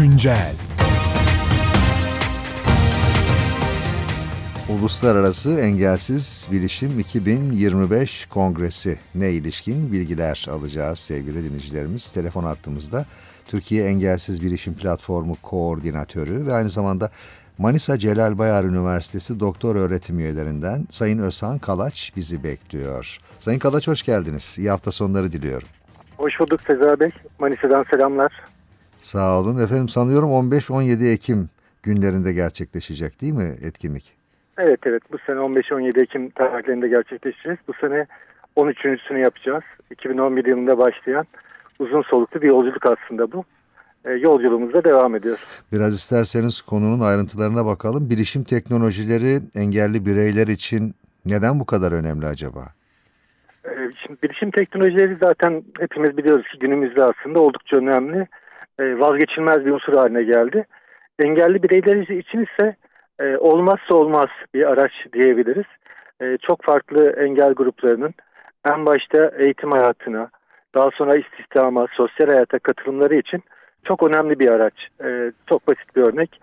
Güncel Uluslararası Engelsiz Bilişim 2025 Kongresi ne ilişkin bilgiler alacağız sevgili dinleyicilerimiz. Telefon attığımızda Türkiye Engelsiz Bilişim Platformu Koordinatörü ve aynı zamanda Manisa Celal Bayar Üniversitesi Doktor Öğretim Üyelerinden Sayın Özhan Kalaç bizi bekliyor. Sayın Kalaç hoş geldiniz. İyi hafta sonları diliyorum. Hoş bulduk Sezar Bey. Manisa'dan selamlar. Sağ olun. Efendim sanıyorum 15-17 Ekim günlerinde gerçekleşecek değil mi etkinlik? Evet evet bu sene 15-17 Ekim tarihlerinde gerçekleşeceğiz. Bu sene 13.sünü yapacağız. 2011 yılında başlayan uzun soluklu bir yolculuk aslında bu. E, yolculuğumuz da devam ediyor. Biraz isterseniz konunun ayrıntılarına bakalım. Bilişim teknolojileri engelli bireyler için neden bu kadar önemli acaba? E, şimdi bilişim teknolojileri zaten hepimiz biliyoruz ki günümüzde aslında oldukça önemli. E, vazgeçilmez bir unsur haline geldi. Engelli bireyler için ise e, olmazsa olmaz bir araç diyebiliriz. E, çok farklı engel gruplarının en başta eğitim hayatına, daha sonra istihdama, sosyal hayata katılımları için çok önemli bir araç. Çok basit bir örnek.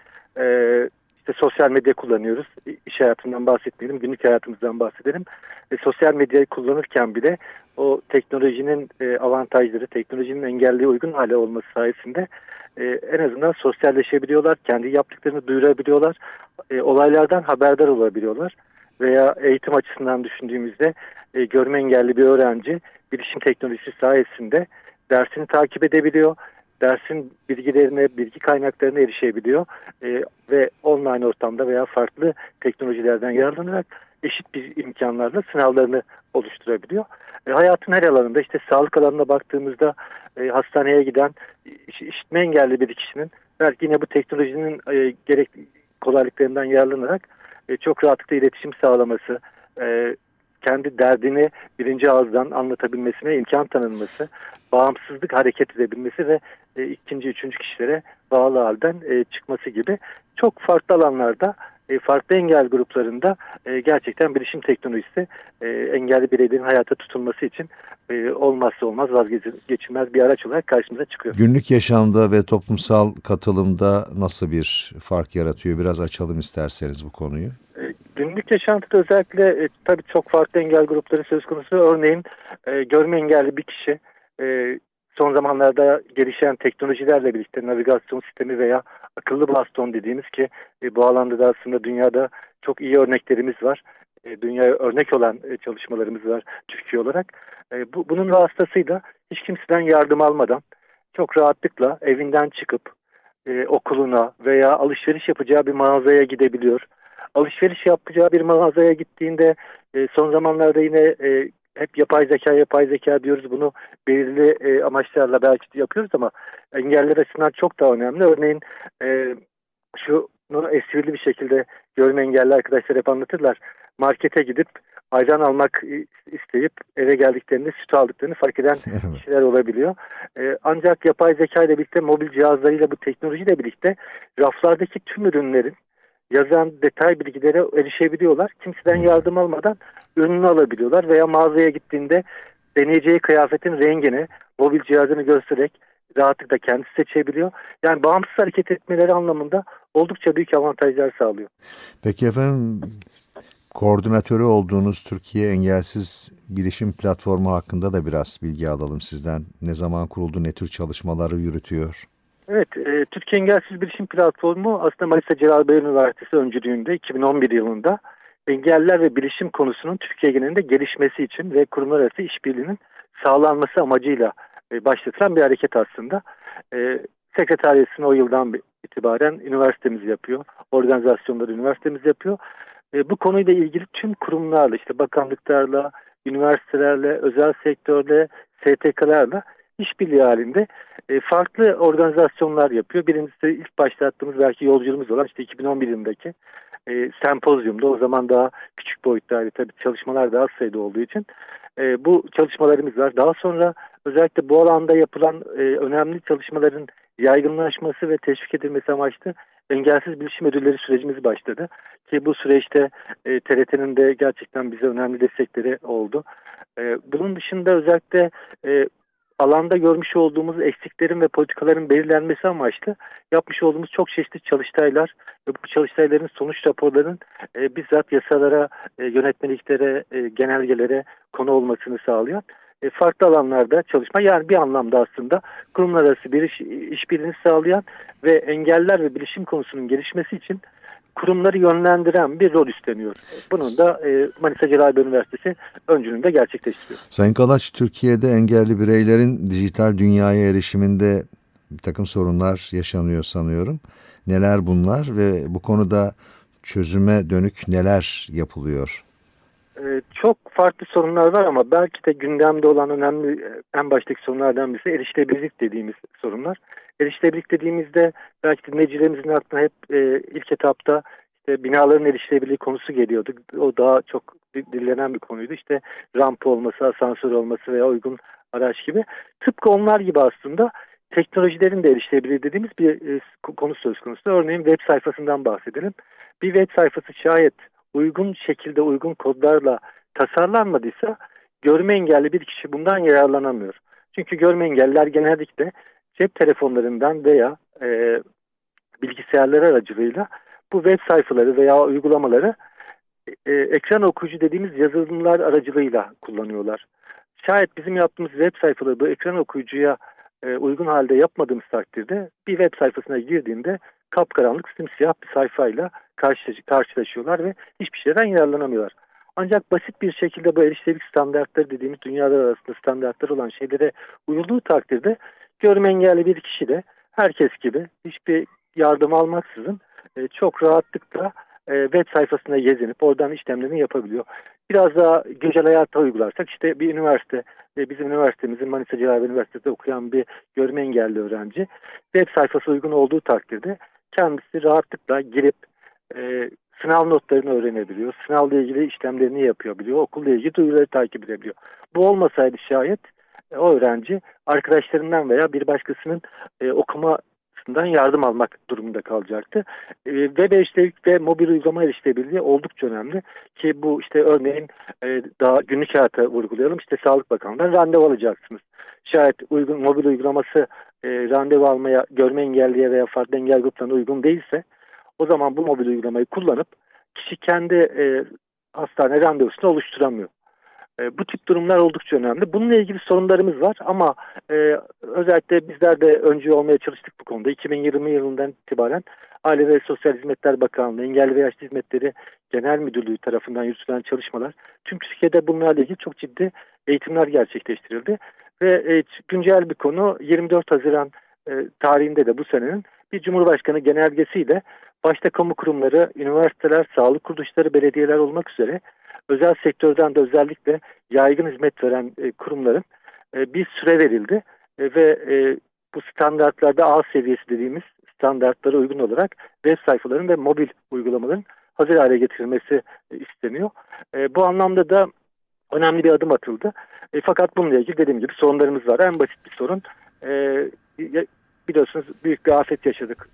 İşte sosyal medya kullanıyoruz. İş hayatından bahsetmeyelim, günlük hayatımızdan bahsedelim. E, sosyal medyayı kullanırken bile o teknolojinin e, avantajları, teknolojinin engelliğe uygun hale olması sayesinde e, en azından sosyalleşebiliyorlar, kendi yaptıklarını duyurabiliyorlar, e, olaylardan haberdar olabiliyorlar. Veya eğitim açısından düşündüğümüzde e, görme engelli bir öğrenci bilişim teknolojisi sayesinde dersini takip edebiliyor, dersin bilgilerine, bilgi kaynaklarına erişebiliyor e, ve online ortamda veya farklı teknolojilerden yararlanarak eşit bir imkanlarla sınavlarını oluşturabiliyor. E, hayatın her alanında işte sağlık alanına baktığımızda e, hastaneye giden iş, işitme engelli bir kişinin belki yine bu teknolojinin e, gerek kolaylıklarından yararlanarak e, çok rahatlıkla iletişim sağlaması, e, kendi derdini birinci ağızdan anlatabilmesine imkan tanınması, bağımsızlık hareket edebilmesi ve e, ikinci, üçüncü kişilere bağlı halden e, çıkması gibi çok farklı alanlarda e, farklı engel gruplarında e, gerçekten bilişim teknolojisi e, engelli bireylerin hayata tutulması için e, olmazsa olmaz vazgeçilmez bir araç olarak karşımıza çıkıyor. Günlük yaşamda ve toplumsal katılımda nasıl bir fark yaratıyor? Biraz açalım isterseniz bu konuyu. E, Günlük yaşantıda özellikle e, tabii çok farklı engel grupları söz konusu. Örneğin e, görme engelli bir kişi e, son zamanlarda gelişen teknolojilerle birlikte navigasyon sistemi veya akıllı baston dediğimiz ki e, bu alanda da aslında dünyada çok iyi örneklerimiz var. E, dünyaya örnek olan e, çalışmalarımız var Türkiye olarak. E, bu, bunun vasıtasıyla hiç kimseden yardım almadan çok rahatlıkla evinden çıkıp e, okuluna veya alışveriş yapacağı bir mağazaya gidebiliyor alışveriş yapacağı bir mağazaya gittiğinde e, son zamanlarda yine e, hep yapay zeka yapay zeka diyoruz bunu belirli e, amaçlarla belki de yapıyoruz ama engeller açısından çok daha önemli. Örneğin e, şunu esprili bir şekilde görme engelli arkadaşlar hep anlatırlar. Markete gidip ayran almak isteyip eve geldiklerinde süt aldıklarını fark eden kişiler olabiliyor. Ee, ancak yapay zeka ile birlikte mobil cihazlarıyla bu teknolojiyle birlikte raflardaki tüm ürünlerin yazan detay bilgilere erişebiliyorlar. Kimseden yardım almadan ürününü alabiliyorlar veya mağazaya gittiğinde deneyeceği kıyafetin rengini mobil cihazını göstererek rahatlıkla kendisi seçebiliyor. Yani bağımsız hareket etmeleri anlamında oldukça büyük avantajlar sağlıyor. Peki efendim koordinatörü olduğunuz Türkiye Engelsiz Bilişim Platformu hakkında da biraz bilgi alalım sizden. Ne zaman kuruldu, ne tür çalışmaları yürütüyor? Evet, e, Türkiye Engelsiz Bilişim Platformu aslında Manisa Celal Bayar Üniversitesi öncülüğünde 2011 yılında engeller ve bilişim konusunun Türkiye genelinde gelişmesi için ve kurumlar arası işbirliğinin sağlanması amacıyla e, başlatılan bir hareket aslında. E, sekreteriyesini o yıldan itibaren üniversitemiz yapıyor, organizasyonları üniversitemiz yapıyor. E, bu konuyla ilgili tüm kurumlarla, işte bakanlıklarla, üniversitelerle, özel sektörle, STK'larla işbirliği halinde e, farklı organizasyonlar yapıyor. Birincisi ilk başlattığımız belki yolculuğumuz olan işte 2011 yılındaki e, sempozyumda o zaman daha küçük boyuttaydı tabii çalışmalar daha az sayıda olduğu için e, bu çalışmalarımız var. Daha sonra özellikle bu alanda yapılan e, önemli çalışmaların yaygınlaşması ve teşvik edilmesi amaçlı engelsiz bilişim ödülleri sürecimiz başladı. Ki bu süreçte e, TRT'nin de gerçekten bize önemli destekleri oldu. E, bunun dışında özellikle e, alanda görmüş olduğumuz eksiklerin ve politikaların belirlenmesi amaçlı yapmış olduğumuz çok çeşitli çalıştaylar ve bu çalıştayların sonuç raporlarının e, bizzat yasalara, e, yönetmeliklere, e, genelgelere konu olmasını sağlayan e, farklı alanlarda çalışma yani bir anlamda aslında kurumlar arası bir iş, işbirliğini sağlayan ve engeller ve bilişim konusunun gelişmesi için kurumları yönlendiren bir rol üstleniyor. Bunun da e, Manisa Cerrahpaşa Üniversitesi öncülüğünde gerçekleştiriyor. Sayın Kalaç, Türkiye'de engelli bireylerin dijital dünyaya erişiminde bir takım sorunlar yaşanıyor sanıyorum. Neler bunlar ve bu konuda çözüme dönük neler yapılıyor? Ee, çok farklı sorunlar var ama belki de gündemde olan önemli en baştaki sorunlardan birisi erişilebilirlik dediğimiz sorunlar. Erişilebilirlik dediğimizde belki dinleyicilerimizin aklına hep e, ilk etapta işte binaların erişilebilirliği konusu geliyordu. O daha çok dillenen bir konuydu. İşte ramp olması, asansör olması veya uygun araç gibi. Tıpkı onlar gibi aslında teknolojilerin de erişilebilirliği dediğimiz bir e, konu söz konusu. Örneğin web sayfasından bahsedelim. Bir web sayfası şayet uygun şekilde uygun kodlarla tasarlanmadıysa görme engelli bir kişi bundan yararlanamıyor. Çünkü görme engelliler genellikle cep telefonlarından veya e, bilgisayarlar aracılığıyla bu web sayfaları veya uygulamaları e, ekran okuyucu dediğimiz yazılımlar aracılığıyla kullanıyorlar. Şayet bizim yaptığımız web sayfaları bu ekran okuyucuya e, uygun halde yapmadığımız takdirde bir web sayfasına girdiğinde kapkaranlık simsiyah bir sayfayla karşılaşıyorlar ve hiçbir şeyden yararlanamıyorlar. Ancak basit bir şekilde bu erişilebilik standartları dediğimiz dünyalar arasında standartlar olan şeylere uyulduğu takdirde görme engelli bir kişi de herkes gibi hiçbir yardım almaksızın e, çok rahatlıkla e, web sayfasına gezinip oradan işlemlerini yapabiliyor. Biraz daha güncel hayata uygularsak işte bir üniversite ve bizim üniversitemizin Manisa Cerrahpaşa Üniversitesi'nde okuyan bir görme engelli öğrenci web sayfası uygun olduğu takdirde kendisi rahatlıkla girip e, sınav notlarını öğrenebiliyor. Sınavla ilgili işlemlerini yapabiliyor. Okulla ilgili duyuruları takip edebiliyor. Bu olmasaydı şayet e, o öğrenci arkadaşlarından veya bir başkasının e, okumasından yardım almak durumunda kalacaktı. E, web erişilebilirlik ve mobil uygulama erişilebilirliği oldukça önemli ki bu işte örneğin e, daha günlük hayata vurgulayalım. İşte Sağlık Bakanlığı'ndan randevu alacaksınız. Şayet uygun mobil uygulaması e, randevu almaya görme engelliye veya farklı engel gruplarına uygun değilse o zaman bu mobil uygulamayı kullanıp kişi kendi e, hastane randevusunu oluşturamıyor. E, bu tip durumlar oldukça önemli. Bununla ilgili sorunlarımız var ama e, özellikle bizler de öncü olmaya çalıştık bu konuda. 2020 yılından itibaren Aile ve Sosyal Hizmetler Bakanlığı, Engelli ve Yaşlı Hizmetleri Genel Müdürlüğü tarafından yürütülen çalışmalar tüm Türkiye'de bunlarla ilgili çok ciddi eğitimler gerçekleştirildi. Ve e, güncel bir konu 24 Haziran e, tarihinde de bu senenin bir Cumhurbaşkanı genelgesiyle başta kamu kurumları, üniversiteler, sağlık kuruluşları, belediyeler olmak üzere özel sektörden de özellikle yaygın hizmet veren e, kurumların e, bir süre verildi e, ve e, bu standartlarda A seviyesi dediğimiz standartlara uygun olarak web sayfaların ve mobil uygulamaların hazır hale getirilmesi e, isteniyor. E, bu anlamda da önemli bir adım atıldı. E, fakat bununla ilgili dediğim gibi sorunlarımız var. En basit bir sorun e, biliyorsunuz büyük bir afet yaşadık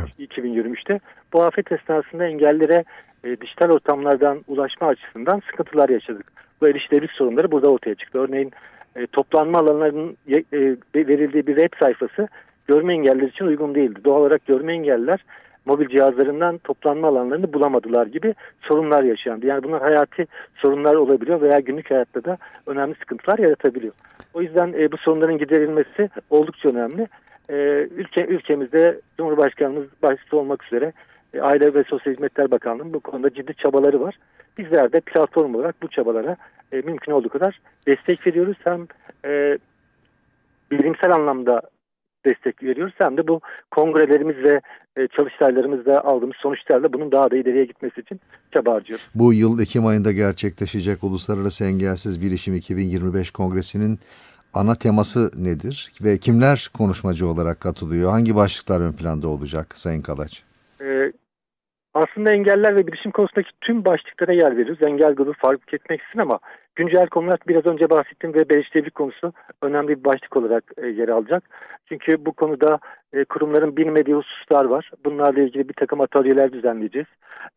Evet. 2023'te. Bu afet esnasında engellere e, dijital ortamlardan ulaşma açısından sıkıntılar yaşadık. Bu erişilebilik sorunları burada ortaya çıktı. Örneğin e, toplanma alanlarının e, verildiği bir web sayfası görme engelliler için uygun değildi. Doğal olarak görme engelliler mobil cihazlarından toplanma alanlarını bulamadılar gibi sorunlar yaşandı. Yani bunlar hayati sorunlar olabiliyor veya günlük hayatta da önemli sıkıntılar yaratabiliyor. O yüzden e, bu sorunların giderilmesi oldukça önemli. E, ülke ülkemizde Cumhurbaşkanımız başta olmak üzere e, Aile ve Sosyal Hizmetler Bakanlığı'nın bu konuda ciddi çabaları var. Bizler de platform olarak bu çabalara e, mümkün olduğu kadar destek veriyoruz. Hem e, bilimsel anlamda destek veriyoruz hem de bu kongrelerimiz ve e, çalıştaylarımızda aldığımız sonuçlarla bunun daha da ileriye gitmesi için çaba harcıyoruz. Bu yıl Ekim ayında gerçekleşecek Uluslararası Engelsiz Bilişim 2025 Kongresi'nin ana teması nedir ve kimler konuşmacı olarak katılıyor? Hangi başlıklar ön planda olacak Sayın Kalaç? Ee, aslında engeller ve bilişim konusundaki tüm başlıklara yer veriyoruz. Engel grubu fark etmeksizin ama güncel konular biraz önce bahsettiğim ve erişilebilirlik konusu önemli bir başlık olarak e, yer alacak. Çünkü bu konuda e, kurumların bilmediği hususlar var. Bunlarla ilgili bir takım atölyeler düzenleyeceğiz.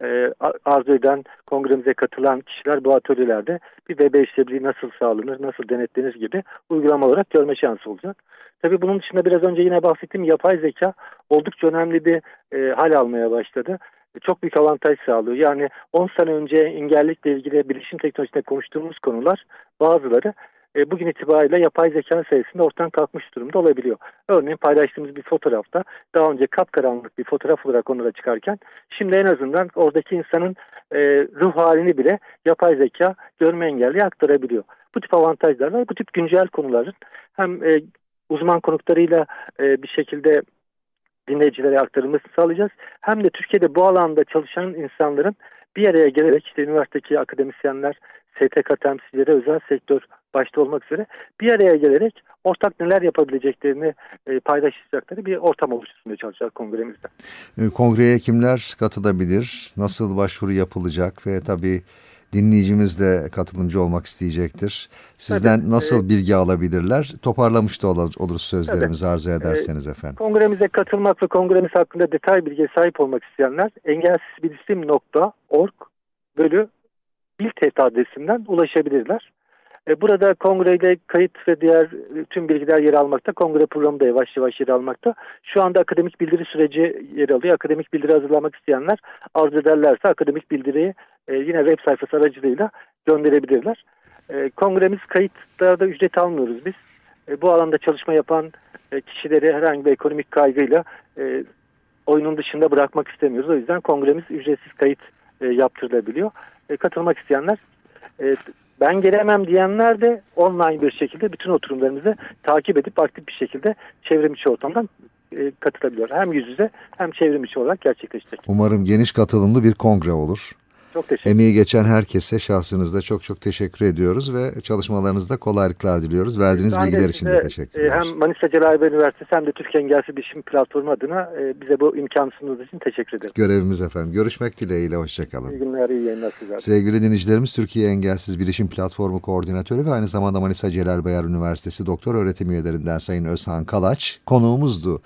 E, arzu eden kongremize katılan kişiler bu atölyelerde bir web erişilebilirliği nasıl sağlanır, nasıl denetlenir gibi uygulama olarak görme şansı olacak. Tabii bunun dışında biraz önce yine bahsettiğim yapay zeka oldukça önemli bir e, hal almaya başladı. Çok büyük avantaj sağlıyor. Yani 10 sene önce engellilikle ilgili bilişim teknolojisinde konuştuğumuz konular bazıları e, bugün itibariyle yapay zeka sayesinde ortadan kalkmış durumda olabiliyor. Örneğin paylaştığımız bir fotoğrafta daha önce kapkaranlık bir fotoğraf olarak onlara çıkarken şimdi en azından oradaki insanın e, ruh halini bile yapay zeka görme engelliye aktarabiliyor. Bu tip avantajlar var. Bu tip güncel konuların hem e, uzman konuklarıyla bir şekilde dinleyicilere aktarılmasını sağlayacağız. Hem de Türkiye'de bu alanda çalışan insanların bir araya gelerek işte üniversitedeki akademisyenler, STK temsilcileri, özel sektör başta olmak üzere bir araya gelerek ortak neler yapabileceklerini e, paylaşacakları bir ortam oluşturmaya çalışacağız kongremizde. E, Kongreye kimler katılabilir? Nasıl başvuru yapılacak? Ve tabii dinleyicimiz de katılımcı olmak isteyecektir. Sizden Tabii, nasıl bilgi alabilirler? Toparlamış da ol- oluruz sözlerimizi arzu ederseniz efendim. Kongremize katılmak ve kongremiz hakkında detay bilgiye sahip olmak isteyenler engelsizbilişim.org bölü Biltet adresinden ulaşabilirler. E, Burada kongreyle kayıt ve diğer e, tüm bilgiler yer almakta. Kongre programı da yavaş yavaş yer almakta. Şu anda akademik bildiri süreci yer alıyor. Akademik bildiri hazırlamak isteyenler arzu ederlerse akademik bildiriyi e, yine web sayfası aracılığıyla gönderebilirler. Kongremiz kayıtlarda ücret almıyoruz biz. Bu alanda çalışma yapan kişileri herhangi bir ekonomik kaygıyla oyunun dışında bırakmak istemiyoruz. O yüzden kongremiz ücretsiz kayıt yaptırılabiliyor. Katılmak isteyenler ben gelemem diyenler de online bir şekilde bütün oturumlarımızı takip edip aktif bir şekilde çevrim içi ortamdan e, katılabiliyor. Hem yüz yüze hem çevrim içi olarak gerçekleşecek. Umarım geniş katılımlı bir kongre olur. Çok teşekkür Emeği geçen herkese şahsınızda çok çok teşekkür ediyoruz ve çalışmalarınızda kolaylıklar diliyoruz. Verdiğiniz Ben bilgiler için de size, teşekkürler. e, Hem Manisa Celal Bey Üniversitesi hem de Türkiye Engelsiz Bilişim Platformu adına e, bize bu imkanı sunduğunuz için teşekkür ederim. Görevimiz efendim. Görüşmek dileğiyle. Hoşçakalın. İyi günler, iyi yayınlar sizler. Sevgili dinleyicilerimiz Türkiye Engelsiz Bilişim Platformu Koordinatörü ve aynı zamanda Manisa Celal Bayar Üniversitesi Doktor Öğretim Üyelerinden Sayın Özhan Kalaç konuğumuzdu.